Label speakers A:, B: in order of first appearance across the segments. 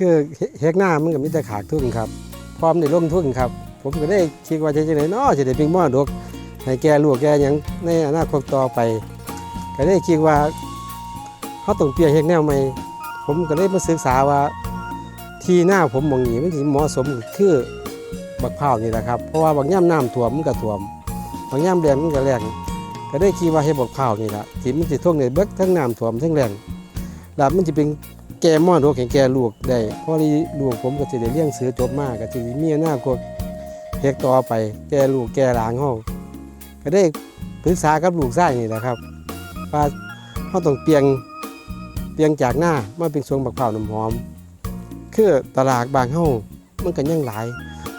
A: คือเฮกหน้ามันก็มีแต่ขาดทุนครับ พร้อมในลงทุนครับ ผมก็ได้คิดว่าจะจะไหนเนาะจะได้เป็นมอดกให้แกลูกแกหยังในอนาคตต่อไป ก็ได้คิดว่าเขาต้องเปลี่ยนเฮกแนวใหม่ผมก็ได้มาศึกษาว่าที่หน้าผมมองนี้มันสิเหมาะสมคือบักพร้านี่แหละครับเพราะว่าบางย่ำน้ำท่วมมันก็ท่วม บางย่ำแรงมันก็แรงก็ได้คิดว่าให้บักพร้านี่แหละที่มันจะท่วงในเบิกทั้งน้ำท่วมทั้งแรงแล้วมันจะเป็น แกมอดกแข่งแกลูกได้พราะที่ลูกผมก็จะได้เลี้ยงเสือจบมากก็จะมีหน้าก็เฮกต่อไป แกลูกแกหลางห้องก็ได้ปรึกษากับลูกชายนี่แหละครับว่าเขาต้องเปลี่ยนเปลี่ยนจากหน้ามาเป็นสวนบักเผาน้ำหอม คือตลาดบางเฮามันก็ยังหลาย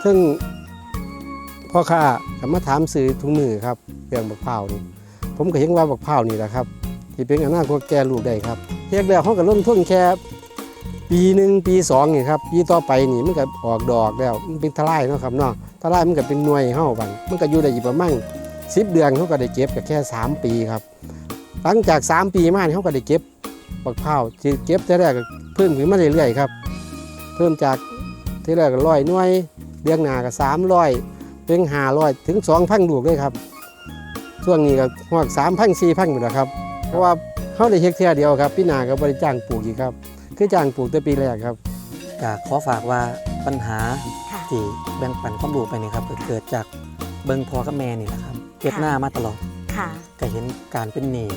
A: ซึ่งพ่อค้าก็มาถามซื้อทุกมือครับเรื่องบักเผานี่ผมก็เห็นว่าบักเผานี่แหละครับที่เป็นอนาคตแกลูกได้ครับเฮ็ดแล้วเขาก็ลงทุนแค่ ปีหนึ่งปีสองนี่ครับปีต่อไปนี่มันก็ออกดอกแล้วมันเป็นทลายเนาะครับเนาะทลายมันก็เป็นหน่วยเฮาบันมันก็อยู่ได้อีกประมาณสิบเดือนเขาก็ได้เก็บก็แค่สามปีครับ หลังจากสามปีมานี่เขาก็ได้เก็บบักพร้าวเก็บแต่แรกก็เพิ่มขึ้นมาเรื่อยๆครับ เพิ่มจากที่แรกก็ร้อยหน่วยเดือนหนาก็สามร้อยเป็นห้าร้อยถึงสองพันลูกเลยครับช่วงนี้ก็หอกสามพันสี่พันหมดแล้วครับเพราะว่าเขาได้เฮกเทียเดียวครับพี่นาก็บริจ้างปลูกอีกครับ คือจ้างปลูกแต่ปีแรกครับ
B: ก็ขอฝากว่าปัญหา
C: ค่ะ
B: ที่แบ่งปันความรู้ไปนี่ครับก็เกิดจากเบิ่งพ่อกับแม่นี่แหละครับเก็บหน้ามาตลอด
C: ค่ะ
B: ก็เห็นการเป็นหนี้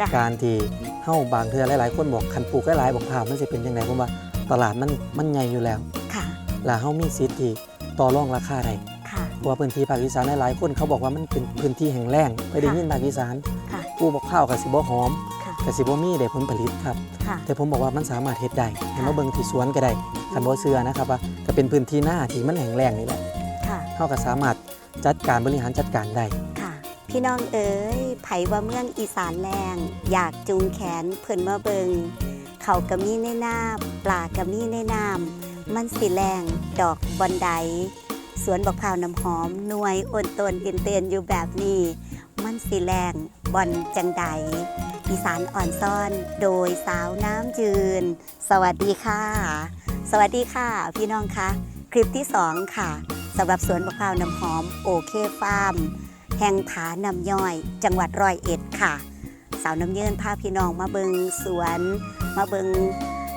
C: จ้ะ
B: การที่เฮาบางเทื่อหลายๆ คนบอกคันปลูกหลายๆบอกผ่ามันสิเป็นยังไงผมว่าตลาดมันมันใหญ่อยู่แล้ว
C: ค่ะ
B: แล้วเฮามีสิทธิ์ที่ต่อรองราคาได้
C: ค่ะ
B: เพราะว่าพื้นที่ภาคอีสานหลายๆคนเขาบอกว่ามันเป็นพื้นที่แห้งแล้งไปได้ยินภาคอีสาน
C: ค่ะ
B: ปลูกบอกข้าวกับสิบ่หอม
C: ค่ะ
B: กับสิบ่มีได้ผลผลิตครับ
C: ค่ะ
B: แต่ผมบอกว่ามันสามารถเฮ็ดได้ให้
C: ค่ะ
B: มาเบิ่งที่สวนก็ได้คันบ่เชื่อนะครับว่าก็เป็นพื้นที่หน้าที่มันแห้งแล้งนี่แหละ
C: ค่ะ
B: เฮาก็สามารถจัดการบริหารจัดการได้
C: ค่ะ พี่น้องเอ๋ยไผว่าเมืองอีสานแรงอยากจูงแขนเพิ่นมาเบิงเขากะมีในน้ำปลากะมีในน้ำมันสิแรงดอกบอนไดสวนบักพร้าวน้ำหอมหน่วยอ่อนตนเอ็นเตนอยู่แบบนี้ มันสิแรงบอนจังใด อีสานอ่อนซ่อนโดยสาวน้ำยืน สวัสดีค่ะ สวัสดีค่ะ พี่น้องคะคลิปที่2ค่ะสำหรับสวนบักพร้าวน้ำหอมโอเคฟาร์มแห่งผานำย่อย จังหวัดร้อยเอ็ดค่ะ สาวน้ำเยินพาพี่น้องมาเบิงสวน มาเบิง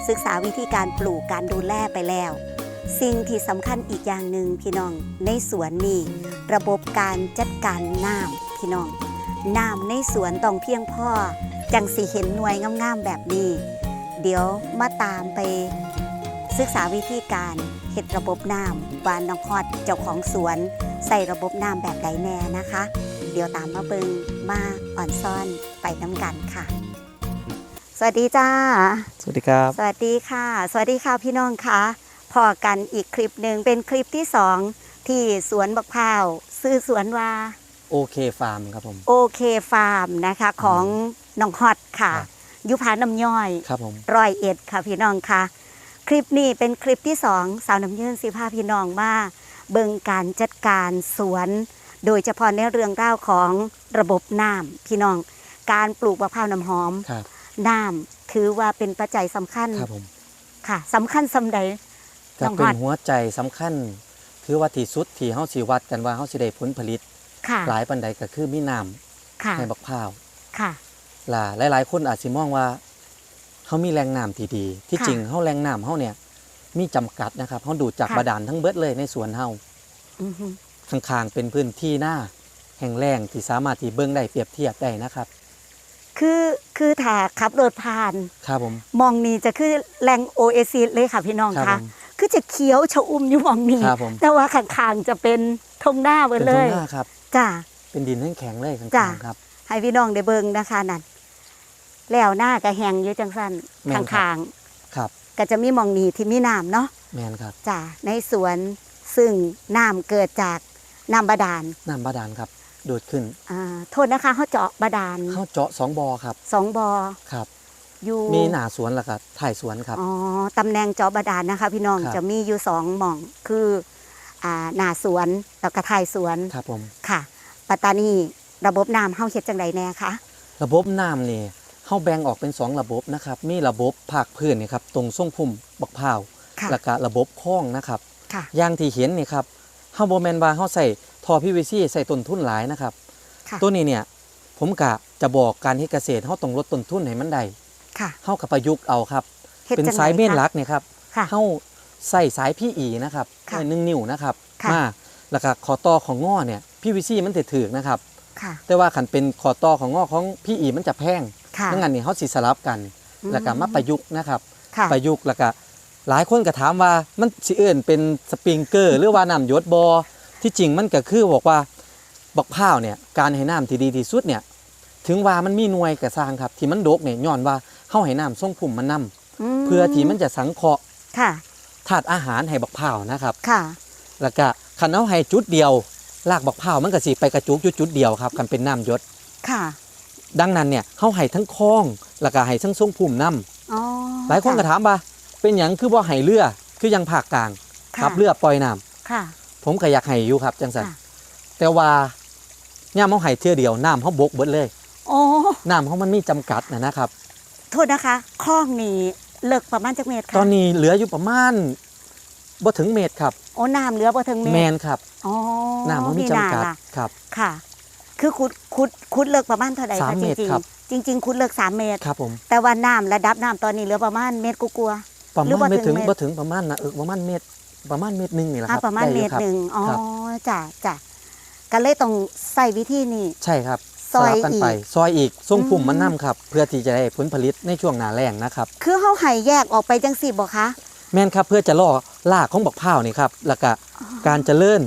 C: ศึกษาวิธีการปลูกการดูแลไปแล้ว สิ่งที่สำคัญอีกอย่างหนึ่งพี่น้องในสวนนี่ระบบการจัดการน้ำพี่น้องน้ำในสวนต้องเพียงพอ จังสิเห็นหน่วยงามๆแบบนี้ เดี๋ยวมาตามไปศึกษาวิธีการเฮ็ดระบบน้ำวานน้องฮอดเจ้าของสวนใส่ระบบน้ำแบบใดแน่นะคะ เดี๋ยวตามมาเบิงมาอ่อนซ่อนไปน้ำกันค่ะ สวัสดีจ้า
B: สวัสดีครับ
C: สวัสดีค่ะ สวัสดีค่ะพี่น้องคะพอกันอีกคลิปหนึ่งเป็นคลิปที่สองที่สวนบักพร้าวซื้อสวนว่า
B: โอเคฟาร์มครับผม
C: โอเคฟาร์มนะคะของ น้องฮอตค่ะ
B: ครับ
C: ยุพาน้ำย่อย
B: ครับผม
C: ร้อยเอ็ดค่ะพี่น้องค่ะ คลิปนี้เป็นคลิปที่สองสาวน้ำยืนสิพาพี่น้องมาเบิ่งการจัดการสวน โดยเฉพาะในเรื่องราวของระบบน้ำพี่น้อง การปลูกมะพร้าวน้ำหอม
B: ครับ
C: น้ำถือว่าเป็นปัจจัยสำคัญ
B: ครับผม
C: ค่ะสำคัญสำใด
B: ก็
C: น้อง
B: เป็
C: ฮอนด
B: หัวใจสำคัญคือว่าที่สุดที่เฮาสิวัดกันว่าเฮาสิได้ผลผลิต
C: ค่ะ
B: หลายปานใดก็คือมีน้ำ
C: ค่ะ
B: ในบักพร้าว
C: ค่ะ
B: ล่ะหลาย ๆ คนอาจสิมองว่าเฮามีแหล่งน้ำที่ดี ที่
C: ค่ะ
B: จริงเฮาแหล่งน้ำเฮาเนี่ย มีจำกัดนะครับเฮาดูดจาก
C: ค่ะ
B: บาดาลทั้งเบิดเลยในสวนเฮา
C: อือฮึ
B: ข้างๆเป็นพื้นที่หน้าแห่งแรงที่สามารถที่เบิ่งได้เปรียบเทียบได้นะครับ
C: คือคือถ้าขับรถผ่าน
B: ครับผม
C: มองนี้จะคือแหล่งโอเอซิสเลยค่ะพี่น้อง
B: ครับ
C: คะ
B: ผม
C: คือจะเขียวชะอุ่มอยู่มองนี้
B: ครับผม
C: แต่ว่าข้างๆจะเป็นทงหน้าไป
B: เป็น
C: เล
B: ทุ่ง
C: ย
B: หน้าครับ
C: จ้า
B: เป็นดินแข็งๆเลยข้า
C: จ้ะ
B: งๆครับ
C: ให้พี่น้องได้เบิ่งนะคะนั่น แล้วหน้าก็แหงอยู่จังสั้น
B: แม่นครับ
C: ข้าง
B: ครับ
C: ๆก็จะมีหมองนี้ที่มีน้ำเนาะ
B: แมนครับ
C: จ้าในสวนซึ่งน้ำเกิดจากน้ำบาดาล
B: น้ำบาดาลครับดูดขึ้น
C: อ่าโทษนะคะเขาเจาะบาดาล
B: เข้าเจาะสองบอครับ
C: สองบอ
B: ครับ
C: อยู่
B: มีหน้าสวนแล้วก็ถ่ายสวนครับ
C: อ๋อตำแหน่งเจาะบาดาลนะคะ พี่น้อง
B: ครับ
C: จะมีอยู่สองหม่องคืออ่าหน้าสวนแล้วก็ท้ายสวน
B: ครับผม
C: ค่ะ ปัตตานีระบบน้ำเฮาเฮ็ดจังไดแน่คะ
B: ระบบน้ำนี่ เข้าแบ่งออกเป็น 2 ระบบนะครับมีระบบภาคพื้นนี่ครับตรงส่งพุ่มบักพร้าว
C: ค่ะ
B: แล้วก็ระบบคล้องนะครับ
C: ค่ะ
B: อย่างที่เห็นนี่ครับเฮาบ่แม่นว่าเฮาใส่ท่อ PVC ใส่ต้นทุนหลายนะครับ
C: ค่ะ
B: ตัวนี้เนี่ยผมกะจะบอกการเฮ็ดเกษตรเฮาต้องลดต้นทุนให้มันได้
C: ค่ะ
B: เฮากับประยุกต์เอาครับ
C: ฮ็ด
B: เป็น
C: จังได
B: สายเมน
C: คะ
B: หลักเนี่ยครับ
C: ค่ะ
B: เฮาใส่สาย PE นะครับ
C: ค่ะ
B: หนึ่งนิ้วนะครับ
C: ค่ะ
B: มาแล้วก็ขอต่อของง้อเนี่ย PVC มันจะถึกนะครับ
C: ค่ะ
B: แต่ว่าขันเป็นขอต่อของง้อของ PE มันจะแพง
C: ค่ะ
B: ดังนั้นนี่เฮาสิสลับกัน
C: อืม
B: แล้วก็มาประยุกต์นะครับ
C: ค่ะ
B: ประยุกต์แล้วก็หลายคนก็ถามว่ามันสิเอิ้นเป็นสปริงเกอร์ หรือว่าน้ำหยศบอที่จริงมันก็คือบอกว่าบักพร้าวเนี่ยการให้น้ำที่ดีที่สุดเนี่ยถึงว่ามันมีหน่วยกระสร้างครับ ที่มันดกเนี่ยย้อนว่าเฮาให้น้ำทรงพุ่มมันนํ
C: ม
B: เพื่อที่มันจะสังเคราะห์
C: ค่ะ
B: ธาตุอาหารให้บักพร้าวนะครับ
C: ค่ะ
B: แล้วก็คันเอาให้จุดเดียวรากบักพร้าวมันก็สิไปกระจุกอยู่จุดเดียวครับคันเป็นน้ำหยศ
C: ค่ะ
B: ดังนั้นเนี่ยเฮาให้ทั้งคลองแล้วก็ให้ทั้งทรงพุ่มนํ
C: อ๋อ
B: หลายคนก็ถามว่าเป็นหยังคือบ่ให้เรือคือยังภาคกลาง
C: ค่ะ
B: ขับเรือปล่อยน้ำ
C: ค่ะ
B: ผมก็อยากให้อยู่ครับจังสัน
C: ค่ะ
B: แต่ว่าย่ามเขาให้เทื่อเดียวน้ำเขาบกเบิดเลย
C: โอ้
B: น้ำเขามันมีจำกัดนะนะครับ
C: โทษนะคะคลองนี่เลิกประมาณจักเมตรค่ะ
B: ตอนนี้เหลืออยู่ประมาณบ่ถึงเมตรครับ
C: โอ้น้ำเหลือบ่ถึงเม
B: แม
C: ตร
B: นครับ
C: อ๋อ
B: น้ำมันมีจำกัด
C: น่ล่ะ
B: ครับ
C: ค่ะ คือคุดคุดคุดเลิกประมาณเท่าไหร่
B: สาม
C: คะ
B: เม
C: จ
B: ตร
C: ริง
B: ครับ
C: ๆจริง ๆ คุดเลิกสามเมตร
B: ครับผม
C: แต่ว่าน้ำระดับน้ำตอนนี้เหลือประมาณเมตรกลัวา
B: ประ
C: หรือ
B: มา
C: ว่า
B: ณไม่ถึง
C: ถึงเมตร
B: บ่ถึงประมาณนะเออประมาณเมตรประมาณเมตรหนึงนี่แหละ
C: ๆ
B: ค
C: อะ
B: รับ
C: ประมาณ
B: ได้อ
C: เม
B: ยู่
C: ตรหนึ่งอ๋อ
B: ครับ
C: จ้ะจ้ะก็เลยต้องใส่วิธีนี้
B: ใช่ครับ
C: ซอย
B: สลับกัน
C: อีก
B: ไปซอยอีกทรงพุ่ม
C: อืม
B: มันนํครับ เพื่อที่จะได้ผลผลิตในช่วงหน้าแล้งนะครับ
C: คือเขาให้แยกออกไปจังสี่บอกคะ
B: แม่นครับเพื่อจะล่อรากของบักพร้าวนี่ครับแล้วก็การเจริญ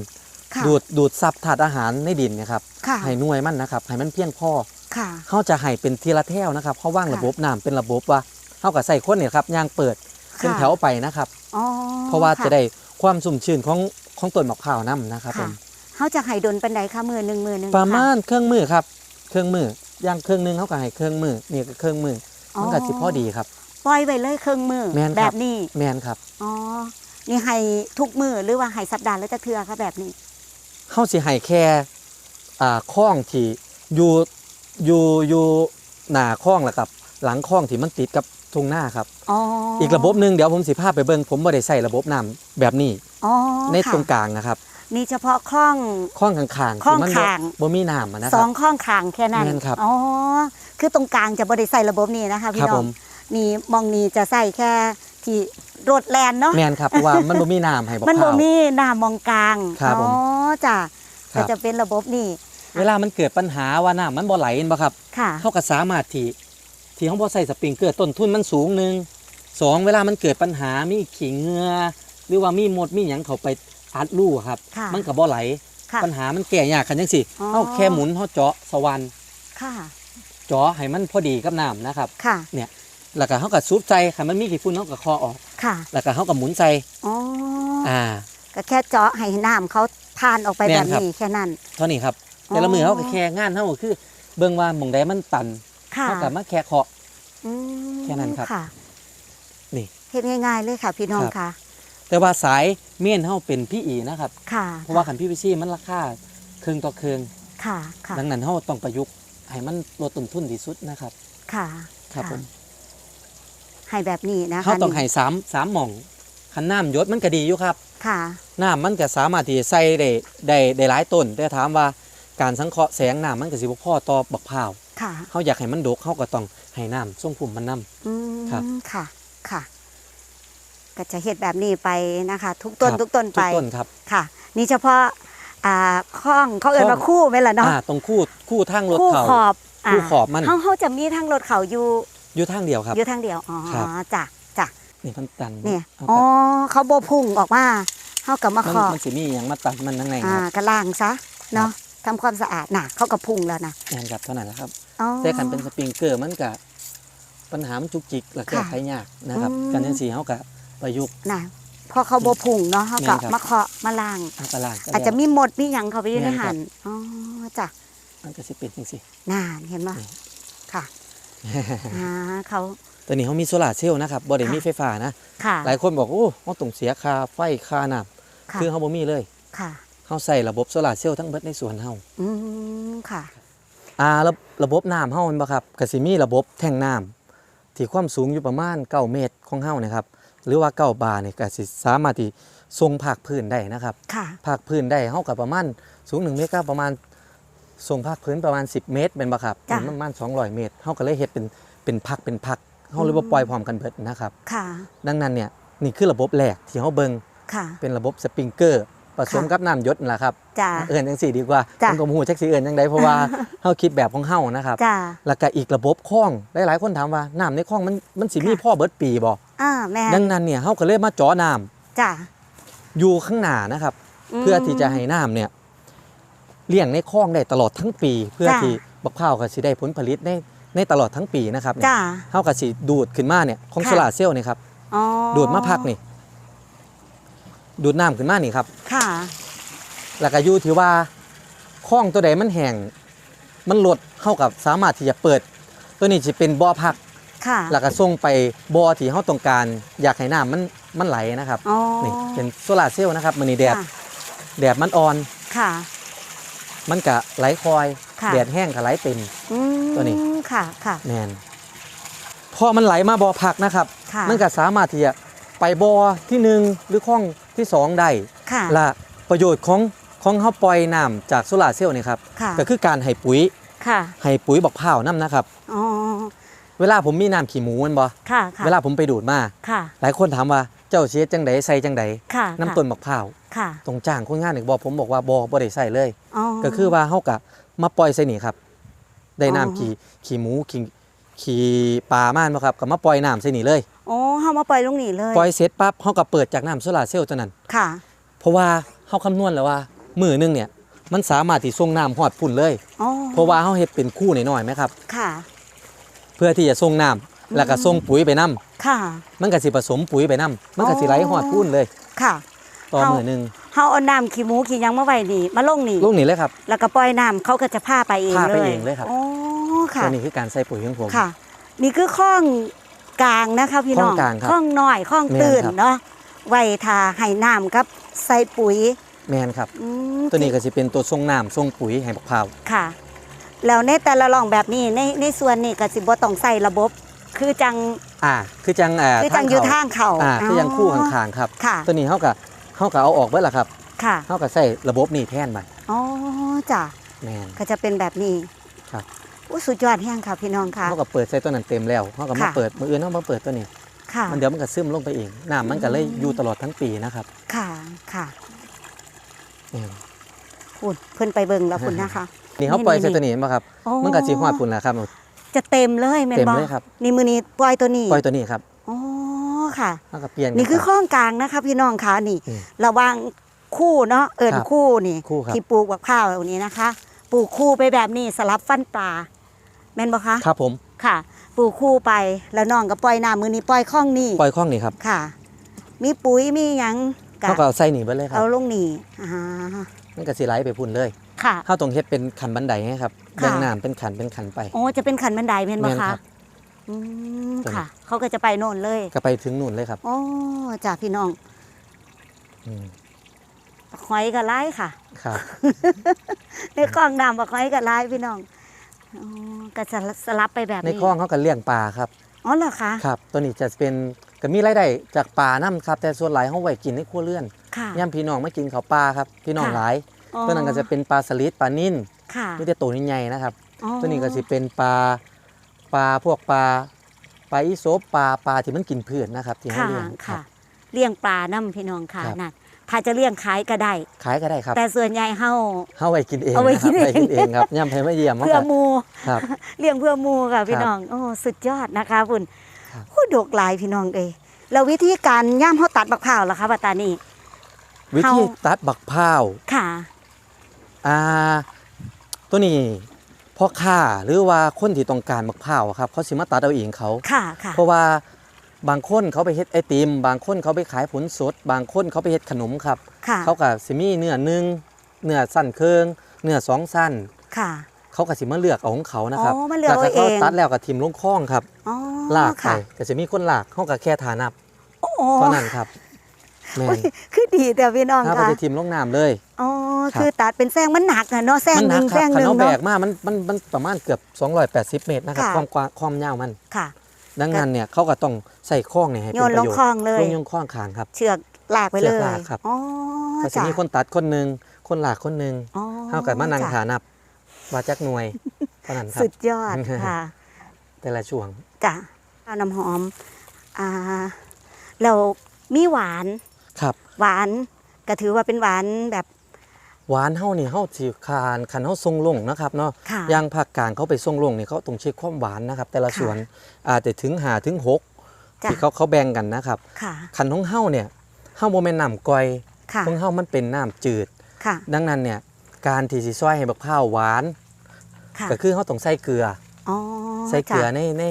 C: ค่ะ
B: ดูดดูดซับธาตุอาหารในดินเนะครับ
C: ค่ะ
B: ให้หน่วยมันนะครับให้มันเพียงพอ
C: ค่ะ
B: เขาจะให้เป็นทีละแถวนะครับเขาว่าง
C: ค่ะ
B: ระบบน้ำเป็นระบบว่าเขากับใส่คนเนี่ยครับยางเปิดเป็น
C: ค่ะ
B: แถวไปนะครับ
C: อ๋อ
B: เพราะว่า
C: ค่
B: จะได้ความสุ่มชื้นของของต้นมะพร้าวน้ำนะครับผ
C: ค่ะ
B: ม
C: เขาจะให้ดนปันไดค่ะมือหนึ่งมือหนึ่ง
B: ประมา
C: ค่
B: ณเครื่องมือครับ เครื่องมือย่างเครื่องหนึงเขาก็ให้เครื่องมือนี่ก็เครื่องมือมันก็สิพอดีครับ
C: ปล่อยไปเลยเครื่องมือ
B: แม่นครับ
C: แบบนี้
B: แมนครับ
C: อ๋อนี่ให้ทุกมือหรือว่าให้สัปดาห์แล้วจะเทือค่ะแบบนี้
B: เขาสิให้แค่อ่าข้องที่อยู่อยู่อยู่หน้าข้องแล้วกับ หลังข้องที่มันติดกับทุ่งหน้าครับ
C: อ๋อ
B: อีกระบบหนึ่งเดี๋ยวผมสิพาไปเบิ่งผมบ่ได้ใส่ระบบน้ำแบบนี้
C: อ๋อ
B: ใน
C: ค่ะ
B: ตรงกลางนะครับ
C: นี่เฉพาะคล้อง
B: ข้องข้างๆ
C: ข้อง
B: ที่มันบ่
C: ข้าง
B: บ่มีน้ำอะนะ
C: ส
B: ค
C: อ
B: รับ
C: งข้องขางแค่นั้น
B: แม่นครับ
C: อ๋อคือตรงกลางจะบริใส่ระบบนี้นะคะพี่
B: ครับ
C: น้อ
B: ผ
C: ง
B: ม
C: นี่มองนี่จะใส่แค่ ที่รถแลนเนาะ
B: แมนครับเพราะว่ามันบ่มีน้ำให้บัก
C: มัน
B: พ
C: บ่
B: ร้าว
C: มีหน้ามองกลาง
B: ครับผม
C: อ๋อจ้ะ
B: ครั
C: ก็
B: บ
C: จะเป็นระบบนี่
B: เวลามันเกิดปัญหาว่าน้ำมันบ่ไหลเห็นบ่ครับ
C: ค่ะ
B: เขาก็สามารถที่ที่เขาบ่ใส่สปริงเกอร์ต้นทุนมันสูงหนึ่งสองเวลามันเกิดปัญหามีขี้เหงื่อหรือว่ามีมดมีหยังเข้าไปอัดรูครับ
C: ค่ะ
B: มันก็บ่ไหล
C: ค่ะ
B: ปัญหามันแก้ยากกันจังซี่
C: อ๋อ
B: เอาแค่หมุนเฮาเจาะสว่าน
C: ค่ะ
B: เจาะให้มันพอดีกับน้ำนะครับ
C: ค่ะ
B: แล้วก็เฮาก็สูบใจให้มันมีขี้ฝุ่นเฮาก็คอออก
C: ค่ะ
B: แล้วก็เฮาก็หมุนใส่
C: อ๋อ
B: อ่า
C: ก็แค่เจาะให้น้ำเขาทานออกไป
B: แม่
C: แบ
B: น
C: บ
B: ครับ
C: นี้แค่นั้น
B: เท่านี้ครับ แต่ละมือเฮาก็แค่งานเฮาก็คือ เบิ่งว่าหม่องใดมันตัน
C: ค่ะ
B: เฮาก็มาแค่เคาะ
C: อืม
B: แค่นั้นครับ
C: ค่ะ
B: นี่
C: เฮ็ดง่ายๆเลยค่ะ พี่น้อง
B: ครับ
C: ค่ะ
B: แต่ว่าสายเม่นเฮาเป็นพี่อีนะครับ
C: ค่ะ
B: เพราะว่าขันพี่วิซี่มันราคาครึ่งต่อครึ่ง
C: ค่ะ ค่ะ
B: ดังนั้นเฮาต้องประยุกต์ให้มันลดต้นทุนที่สุดนะครับ
C: ค่ะ
B: ครับะผม
C: ให้แบบนี้นะคะ
B: เฮาต้อง
C: นี่
B: ให้สามสามหม่องคันน้ำหยศมันก็ดีอยู่ครับ
C: ค่ะ
B: น้ำมันก็สามารถที่จะใส่ได้ได้ได้หลายต้น แต่ถามว่าการสังเคราะห์แสงน้ำมันก็สิบ่พอต่อบักพร้าว
C: ค่ะ
B: เฮาอยากให้มันดกเฮาก็ต้องให้น้ำส่งพุ่มมันนํ
C: อืม
B: ครับ
C: ค่ะค่ะก็จะเฮ็ดแบบนี้ไปนะคะ ทุกต้น
B: ครับ
C: ทุกต้น
B: ทุ
C: ไป
B: กต้นครับ
C: ค่ะ นี่เฉพาะอ่าข้องเขาเอ่ย
B: ข้อง
C: ว่าคู่ไหมล่ะเนาะ
B: อ่าตรงคู่คู่ทางรถ
C: คู่
B: เขา
C: ขอบ
B: คู่ขอบมัน
C: เขาเขาจะมีทั้งรถเขาอยู่
B: อยู่ทางเดียวครับ
C: อยู่ทางเดียว อ๋อ
B: ครับ
C: จ้ะจ้ะ
B: นี่มันตัน
C: เนี่ย
B: เอา
C: อ๋อ
B: ก็
C: เขาโบพุ่งออกมาเขากับมา
B: มัน
C: ขอบ
B: มันสิมีหยังมาตันมันนั่นไงค
C: อ่า
B: รับ
C: กระล่างซะเนาะทำความสะอาดน่ะเขากับพุ่งแล้วนะ
B: แม่นครับเท่านั้นแหละครับ
C: อ๋อ
B: แต่คันเป็นสปริงเกอร์มันก็ปัญหามันจุกจิกและแก้
C: ค่ะ
B: ไขยากนะครับ
C: อืม
B: การจังสีเฮาก็ประยุกต์
C: น่ะพอเขาโบพุ่งเนาะเขาก็
B: แม่นครับ
C: มาเคาะมาล่าง
B: อัตลาดก็
C: อาจจะ
B: แล้ว
C: มีหมดมีหยังเขาไปอยู่ใน
B: แม่นครั
C: หั
B: บ
C: นอ๋อจ้ะ
B: มันก็สิเป็นจังซี่
C: น่าเห็นไหม
B: นี่
C: ค่ะ อ่าเขา
B: ตัวนี้เฮามีโซลาร์เซลล์นะครับบ่ได้
C: ค่ะ
B: มีไฟฟ้านะ
C: ค่ะ
B: หลายคนบอกโอ้เฮาต้องเสียค่าไฟค่าน้ำ
C: ค่ะ
B: คือเฮาบ่มีเลย
C: ค่ะ
B: เฮาใส่ระบบโซลาร์เซลล์ทั้งเบิดในสวนเฮา
C: อืมค่ะ
B: อ่าระระบบน้ำเฮามันบ่ครับก็สิมีระบบแท่งน้ำที่ความสูงอยู่ประมาณ 9 เมตรของเฮานะครับรือว่าเก้าบาเนี่ยก็สิสามารถที่ทรงภาคพื้นได้นะครับ
C: ค่ะ
B: ภาคพื้นได้เฮากับประมาณสูง1เมตรก็ประมาณ ทรงภาคพื้นประมาณ 10 เมตรเป็นบ่ครับ
C: จ้ะ
B: ประมาณ200 เมตรเฮาก็เลยเฮ็ดเป็นเป็นพักเป็นพักเฮาเลยบ่ปล่อยพร้อมกันเบิดนะครับ
C: ค่ะ
B: ดังนั้นเนี่ยนี่คือระบบแรกที่เฮาเบิ่ง
C: ค่ะ
B: เป็นระบบสปริงเกอร์ผสม
C: ค่ะ
B: กับน้ำหยศนั่นแหละครับ
C: จ้า
B: เอิ้นจังซี่ดีกว่า
C: จ้ะ
B: ผมก็บ่ฮู้จักสิเอิ้นจังไดเพราะว่าเฮาคิดแบบของเฮานะครับ
C: จ้า
B: แล้วก็อีกระบบคลองหลายๆคนถามว่าน้ำในคลองมันมันสิมี
C: ค่ะ
B: พ่อเบิดปีบ่
C: อ่าแม่
B: ดังนั้นเนี่ยเฮาก็เลยมาเจาะน้ำ
C: จ้า
B: อยู่ข้างหน้านะครับ
C: ม
B: เพื่อที่จะให้น้ำเนี่ย เลี้ยงในคลองได้ตลอดทั้งปี เพื่อ
C: จ้ะ
B: ที่บักพร้าวก็สิได้ผลผลิตในในตลอดทั้งปีนะครับเนี่ย
C: จ้า
B: เฮาก็สิดูดขึ้นมาเนี่ยของ
C: ค่ะ
B: โซลาร์เซลล์นี่ครับ
C: อ๋อ
B: ดูดมาพักนี่ ดูดน้ำขึ้นมานี่ครับ
C: ค่ะ
B: แล้วก็อยู่ที่ว่าคลองตัวใดมันแห้งมันลดเฮากับสามารถที่จะเปิด ตัวนี้จะเป็นบ่อพัก
C: ค่ะ
B: แล้วก็ส่งไปบ่อที่เฮาต้องการ อยากให้น้ำมันมันไหลนะครับ
C: อ๋อ
B: นี่เป็นโซลาร์เซลล์นะครับมันนี่แดด
C: ค่ะ
B: แดดมันอ่อน
C: ค่ะ
B: มันก็ไหลคอย
C: ค่ะ
B: แดดแห้งก็ไหลเต็ม
C: อืม
B: ตัวนี้
C: ค่ะค่ะ
B: แมนพอมันไหลมาบ่อพักนะครับ
C: ค่ะ
B: มันก็สามารถที่จะไปบ่อที่หนึ่งหรือคลองที่สองได้
C: ค่ะ
B: และประโยชน์ของของเฮาปล่อยน้ำจากโซลาร์เซลล์นี่ครับ
C: ค่ะ
B: ก็คือการให้ปุ๋ย
C: ค่ะ
B: ให้ปุ๋ยบักพร้าวน้ำนะครับ
C: อ๋อ
B: เวลาผมมีน้ำขี้หมูแมันบ่
C: ค่ะค่ะ
B: เวลาผมไปดูดมา
C: ค่ะ
B: หลายคนถามว่า เจ้าเสียจังไดใส่จังได
C: ค่ะ
B: น้ำต้นบักพร้าว
C: ค่ะ
B: ตรงจ้างคนงานอีกบ่ผมบอกว่าบ่บ่ได้ใส่เลย
C: อ๋อ
B: ก็คือว่าเฮากะมาปล่อยใส่นี่ครับ ได้น้ำ
C: อ๋อ
B: ขี้ขี้หมูขี้ขี้ปลาม่านบ่ครับก็มาปล่อยน้ำใส่นี่เลย
C: อ๋อเฮามาปล่อยลงนี่เลย
B: ปล่อยเสร็จปั๊บเฮาก็เปิดจากน้ำโซลาร์เซลล์ตัวนั้น
C: ค่ะ
B: เพราะว่าเฮาคำนวณแล้วว่ามื้อหนึงเนี่ยมันสามารถที่ส่งน้ำฮอดพุ่นเลย
C: อ๋อ
B: เพราะว่าเฮาเฮ็ดเป็นคู่น้อยๆไหมครับ
C: ค่ะ
B: เพื่อที่จะส่งน้ำแล้วก็ส่งปุ๋ยไปนํ
C: ค่ะ
B: มันก็สิผสมปุ๋ยไปนํมันก็สิไหลฮอดพุ่นเลย
C: ค่ะ
B: ต่อ
C: เอา
B: มื้อหนึง
C: เฮาเอาน้ำขี้หมูขี้หยังมาไว้นี่มาลงนี่
B: ลูกนี่เลยครับ
C: แล้วก็ปล่อยน้ำเขาก็จะพาไปเอง
B: พา
C: เล
B: ไป
C: ย
B: เองเลยครับ
C: อ๋อค่ะ
B: ตัวนี้คือการใส่ปุ๋ยของผม
C: ค่ะ นี่คือข้องกลางนะคะพี่น้อง
B: ข้องกลางครับ
C: ข้องน้อยข้อง
B: แม่น
C: ตื่น
B: ครับ
C: เนาะไว้ทาให้น้ำกับ ใส่ปุ๋ย
B: แมนครับ
C: อืม
B: ตัวนี้ก็สิเป็นตัวส่งน้ำส่งปุ๋ยให้บักพร้าว
C: ค่ะ แล้วในแต่ละร่องแบบนี้ในในส่วนนี้ก็สิบ่ต้องใส่ระบบ คือจัง
B: อ่าคือจังอ่า
C: คือจังอยู่ทางเขา
B: อ่าคือยังคู่ข้างๆครับ
C: ค่ะ
B: ตัวนี้เฮาก็เฮาก็เอาออกเบิดล่ะครับ
C: ค่ะ
B: เฮาก็ใส่ระบบนี่แทนมัน
C: อ๋อจ้ะ
B: แมน
C: ก็จะเป็นแบบนี้
B: ครับ
C: อู้สุดยอดแห้งค่ะพี่น้องค่ะ
B: เฮาก็เปิดใส่ตัวนั้นเต็มแล้วเฮาก็มา
C: ค่ะ
B: เปิดมื้ออื่นเฮามาเปิดตัวนี้
C: ค่ะ
B: มันเดี๋ยวมันก็ซึมลงไปเองน้ำมันก็เลยอยู่ตลอดทั้งปีนะครับ
C: ค่ะค่ะ
B: แม่น
C: คุณเพิ่นไปเบิ่งแล้วคุณนะคะ
B: นี่เฮาปล่อยใส่ตัวนี้เห็นบ่ครับ
C: โอ้
B: มันก็สิฮอดพุ่นแล้วครับ
C: จะเต็มเลยแม่น
B: เต็ม
C: บ่
B: เลยครับ
C: นี่มือนี้ปล่อยตัวนี้
B: ปล่อยตัวนี้ครับ
C: อ๋อค่ะ
B: เฮาก็เปลี่ยนกั
C: นี่คือ
B: ไป
C: ข้องกลางนะคะพี่น้องคะนี่
B: อืม
C: ระหวังคู่เนาะเอิญ
B: ครับ
C: คู่นี่
B: คู่ครับ
C: ที่ปลูกบักพร้าวเหล่านี้นะคะปลูกคู่ไปแบบนี้สลับฟันปลาแม่นบ่คะ
B: ครับผม
C: ค่ะ ปลูกคู่ไปแล้วน้องก็ปล่อยน้ำมือนี้ปล่อยข้องนี่
B: ปล่อยข้องนี่ครับ
C: ค่ะ มีปุ๋ยมีหยังกะ
B: เฮาก็เอาใส่นี่เบิดเลยครับ
C: เอาลงนี่อ่า
B: มันก็สิไหลไปพุ่นเลย
C: ค่ะ
B: เฮาต้องเฮ็ดเป็นขันบันไดให้ครับ
C: ค่ะ
B: แบ่งน้ำเป็นขันเป็นขันไป
C: โอ้จะเป็นขันบันไดแม่นบ่
B: แม่นค
C: คะ
B: รับ
C: อืม
B: ตัวนี้
C: ค่ะ เขาก็จะไปโน่นเลย
B: ก็ไปถึงนู่นเลยครับ
C: โอ้จ้าพี่น้อง
B: อืม
C: บักหอยก็ไล่ค่ะ
B: ครับ
C: ในคลองน้ำบักหอยก็ไล่พี่น้องอ๋อก็จะสลับไปแบบ
B: ใน
C: นี้
B: คลองเขาก็เลี้ยงปลาครับ
C: อ๋อเหรอคะ
B: ครับ ตัวนี้จะเป็นก็มีรายได้จากปลาน้ำครับ แต่ส่วนหลายเขาไว้กินในครัวเรือน
C: ค่ะ
B: ย่ำพี่น้องไม่กินเขาวปลาครับ พี่น้อง
C: ค่ะ
B: หลาย
C: อ๋อ
B: ตัวนั้นก็จะเป็นปลาสลิดปลานิ่น
C: ค่ะ
B: นี่แต่ตัวใหญ่ๆนะครับ
C: อ๋อ
B: ตัวนี้ก็จะเป็นปลาปลาพวกปลาปลาอีโซปปลาปลาที่มันกินพืชนะครับที่เขา
C: ค่ะ
B: เลี้ยงครั
C: ค่ะ
B: บ
C: เลี้ยงปลาน้ำพี่น้องค่ะ
B: ครับ
C: นั่นถ้าจะเลี้ยงขายก็ได้
B: ขายก็ได้ครับ
C: แต่ส่วนใหญ่เฮา
B: เขาไว้กินเอง
C: เอาไว้
B: นะค
C: กิ
B: รับ
C: นเอง
B: ไว้กินเองครับย่ำให้ไม่เยี่ยม
C: เพื่อ
B: ครับ
C: หมู
B: ครับ
C: เลี้ยงเพื่อหมูค่ะพี่
B: ครับ
C: น้องโอ้สุดยอดนะคะคุณ
B: ครับ
C: โอ้ดกหลายพี่น้องเอ้ยแล้ววิธีการย่ามเฮาตัดบักพร้าวล่ะคะบัดตานี้
B: วิธี
C: เฮา
B: ตัดบักพร้าว
C: ค่ะ
B: อ่าตัวนี้พ่อค้าหรือว่าคนที่ต้องการมะพร้าวอะครับเขาสิมาตัดเอาเองเขา
C: ค่ะค่ะ
B: เพราะว่าบางคนเขาไปเฮ็ดไอติม บางคนเขาไปขายผลสด บางคนเขาไปเฮ็ดขนมครับ
C: ค่ะ
B: เขาก็สิมีเนื้อหนึ่งเนื้อสั้นเคืองเนื้อสองสั้น
C: ค่ะ
B: เขาก็สิมาเลือกเอาของเขานะครับ
C: อ๋อมาเลือก
B: แล้วก็
C: เอาเอง
B: ตัดแล้วก็ทิมลงคลองครับ
C: อ๋อ
B: ลากไป
C: ค่ะ
B: ก็จะมีคนลากเขาก็แค่ทานับ
C: โอ้
B: เท่านั้นครับ แม่
C: โอ้
B: น
C: ยคือดีแต่พี่น้อง
B: เขาก็
C: ค่ะ
B: จะทิมลงน้ำเลย
C: อ๋อ
B: ครับ
C: คือตัดเป็นแซงมันหนักนะเนาะแซง
B: มัน
C: ห
B: หนั
C: นึ่
B: ก
C: ง
B: ค
C: แซ
B: รับ
C: งห
B: คัน
C: นึ่ง
B: เอาแบ
C: เนาะ
B: กมามันมันมันประมาณเกือบ 280 เมตรนะครับ
C: ค่ะ
B: ความกว้างความยาวมัน
C: ค่ะ
B: ดังนั้นเนี่ยเขาก็ต้องใส่ข้องเนี่ยให้
C: โย
B: เป็น
C: น
B: ป
C: ล
B: ระ
C: ง
B: โยชน์
C: คลองเลย
B: ลงยงข้องขางครับ
C: เชือกลากไปเล
B: เชื
C: ย
B: อกลากครับ
C: อ๋อ
B: ก็จะ
C: จ้ะ
B: มีคนตัดคนหนึ่งคนหลากคนหนึ่ง
C: อ๋อ
B: เท่ากับมานั่ง
C: จ้ะ
B: ขานับว่าจักหน่วยเท่านั้นครับ
C: สุดยอดค่ะ
B: แต่ละช่วง
C: จ้ะข้าวน้ำหอม อ่า เรามีหวาน
B: ครับ
C: หวานก็ถือว่าเป็นหวานแบบ
B: หวานเฮานี่เฮาสิคานคันเฮาทรงลงนะครับเนาะ
C: ค่ะ
B: อยางภาคกลางเขาไปทรงลงนี่เขาต้องเช็คความหวานนะครับ แต่ละ
C: ค่ะ
B: สวนอาจจะถึงหาถึงหก
C: จ้ะ
B: ที่เขาเขาแบ่งกันนะครับ
C: ค่ะ
B: คันของเฮาเนี่ยเฮาบ่แม่นน้ำก้อย
C: ค่ะ
B: ของเฮามันเป็นน้ำจืด
C: ค่ะ
B: ดังนั้นเนี่ยการที่สิซอยให้บักพร้าวหวาน
C: ค่ะ
B: ก็คือเฮาต้องใส่เกลือ
C: อ๋อ
B: ใส่เกลือ
C: จ้ะ
B: ในใน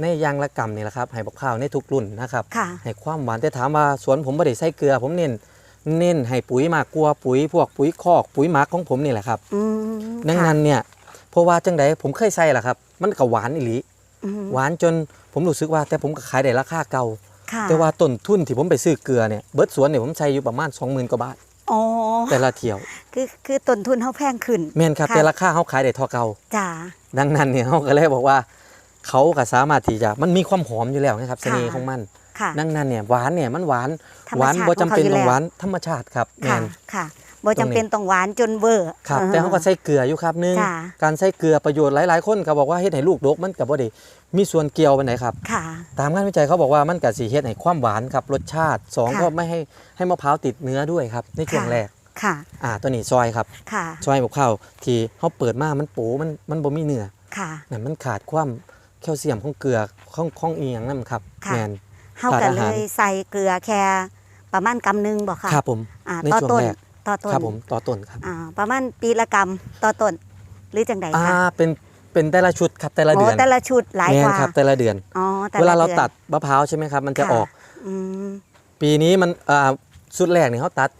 B: ในยางละกำนี่แหละครับให้บักพร้าวในทุกรุ่นนะครับ
C: ค่ะ
B: ให้ความหวานแต่ถามว่าสวนผมบ่ได้ใส่เกลือ ผมเน้นเน้นให้ปุ๋ยมากกว่าปุ๋ยพวกปุ๋ยคอกปุ๋ยหมักของผมนี่แหละครับ
C: อืม
B: ดังนั้นเนี่ยเพราะว่าจังไดผมเคยใส่ล่ะครับ มันก็หวานอีหลี
C: อืม
B: หวานจนผมรู้สึกว่าแต่ผมก็ขายได้ราคาเก่า
C: ค่ะ
B: แต่ว่าต้นทุนที่ผมไปซื้อเกลือเนี่ยเบิดสวนเนี่ยผมใช้อยู่ประมาณ 20,000กว่าบาท
C: อ๋อ
B: แต่ละเที่ยว
C: คือคือต้นทุนเขาแพงขึ้น
B: แม่นครับ
C: ค่ะ
B: แต่ราคาเขาขายได้เท่าเก่า
C: จ้า
B: ดังนั้นเนี่ยเขาก็เลยบอกว่า เขาก็สามารถที่จะมันมีความหอมอยู่แล้วนะครับเสน่ห์ของมัน
C: ค่ะ
B: ดังนั้นเนี่ยหวานเนี่ยมันหวาน
C: ธรรม
B: หวาน
C: ชาติ
B: บ่จำเป็น
C: ของเขาอยู่
B: ต้อง
C: แล้ว
B: หวานธรรมชาติครับแม่
C: ค่ะ
B: น
C: ค่ะบ่จำเป็นต้องหวานจนเวอร์
B: ครับ
C: ออ
B: แต่เขาก็ใส่เกลืออยู่ครับหนึง
C: จ้ะ
B: การใส่เกลือประโยชน์หลายๆ คนก็บอกว่าเฮ็ดให้ลูกดกมันก็บ่ได้มีส่วนเกี่ยวปานไหนครับ
C: ค่ะ
B: ตามงานวิจัยเขาบอกว่ามันก็สิเฮ็ดให้ความหวานครับรสชาติสอง
C: ค่ะ
B: ก็ไม่ให้ให้มะพร้าวติดเนื้อด้วยครับในช่วง
C: ค่ะ
B: แรก
C: ค่ะ
B: อ่าตัวนี้ซอยครับ
C: ค่ะ
B: ซอยมะพร้าวที่เขาเปิดมามันปูมันมันบ่มีเนื้อ
C: ค่ะ
B: นั่นมันขาดความแคลเซียมของเกลือของของอีหยังนั่นครับ
C: ค่ะ
B: แมน
C: เฮา
B: ขาด
C: ก็
B: อา
C: เล
B: หาร
C: ยใส่เกลือแค่ประมาณกำหนึงบ่ค่ะ
B: ครับผม
C: อ่า
B: ใน
C: ต่อ
B: ช่วง
C: ต้น
B: แรก
C: ต่อต้น
B: ครับผมต่อต้นครับ
C: อ่าประมาณปีละกำต่อต้นหรือจังใด
B: อ่า
C: คะ
B: เป็นเป็นแต่ละชุดครับแต่ละเดือน
C: โแต่ละชุดหลาย
B: แม
C: ก
B: น
C: ว่า
B: ครับแต่ละเดือน
C: อ๋อแต่
B: เวลา
C: ละ
B: เรา
C: ดือน
B: ตัดมะพร้าวใช่ไหมครับ มันจะ
C: ค่
B: ออก
C: อืม
B: ปีนี้มันอ่าชุดแรกนี่เขาตัด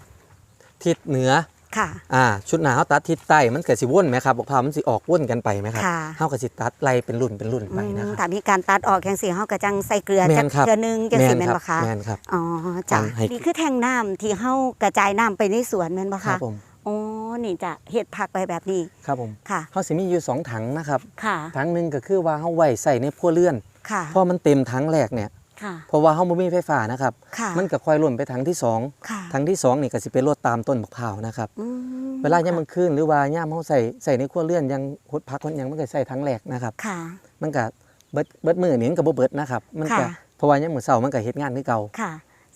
B: ทิศเหนือ
C: ค่ะ
B: อ่าชุดหนาเขาตัดทิศใต้มันเกิดสิว่นไหมครับมะพร้าวมันสิออกว่นกันไปไหมครับ
C: ค่ะ
B: เขาก็สิตัดไล่เป็นรุ่นเป็นรุ่นไป
C: อื
B: นะ
C: ม
B: ครับ
C: ถ้ามีการตัดออกจังซี่เฮาก็จังใส่เกลือ
B: แม่
C: จั
B: น
C: ก
B: ครับ
C: เทื่อหนึงจัง
B: แม
C: ซี่
B: น
C: แม่น
B: ครับ
C: บ่คะ
B: แมนครับ
C: อ๋อจ้ะ
B: การให้
C: นี่คือแทงน้ำที่เฮากระจายน้ำไปในสวนแม่นบ่
B: ครั
C: คะ
B: บผม
C: อ๋อนี่จะเฮ็ดผักไปแบบนี้
B: ครับผม
C: ค่ะ
B: เขาสิมีอยู่สองถังนะครับ
C: ค่ะ
B: ถังหนึ่งก็คือว่าเขาไว้ใส่ในพัวเลื่อน
C: ค่ะ
B: เพราะมันเต็มถังแรกเนี่ย
C: ค่ะ
B: เพราะว่าเขาไม่มีไฟฟ้านะครับ
C: ค่ะ
B: มันก็ค่อยหล่นไปถังที่สอง
C: ค่ะ
B: ถังที่สองนี่ก็สิไปรดตามต้นมะพร้าวนะครับ
C: อืม
B: เวลาย่ามมันขึ้นหรือว่าย่ามเขาใส่ใส่ในขั้วเลื่อนยังหดพักมันยังมันก็ใส่ถังแรกนะครับ
C: ค่ะ
B: มันก็เบิดเบิดมือนี่มันก็บ่เบิดนะครับ มันก็
C: ค่ะ
B: เพราะว่าย่ามมื้อเช้ามันก็เฮ็ดงานคือเก่า
C: ค่ะ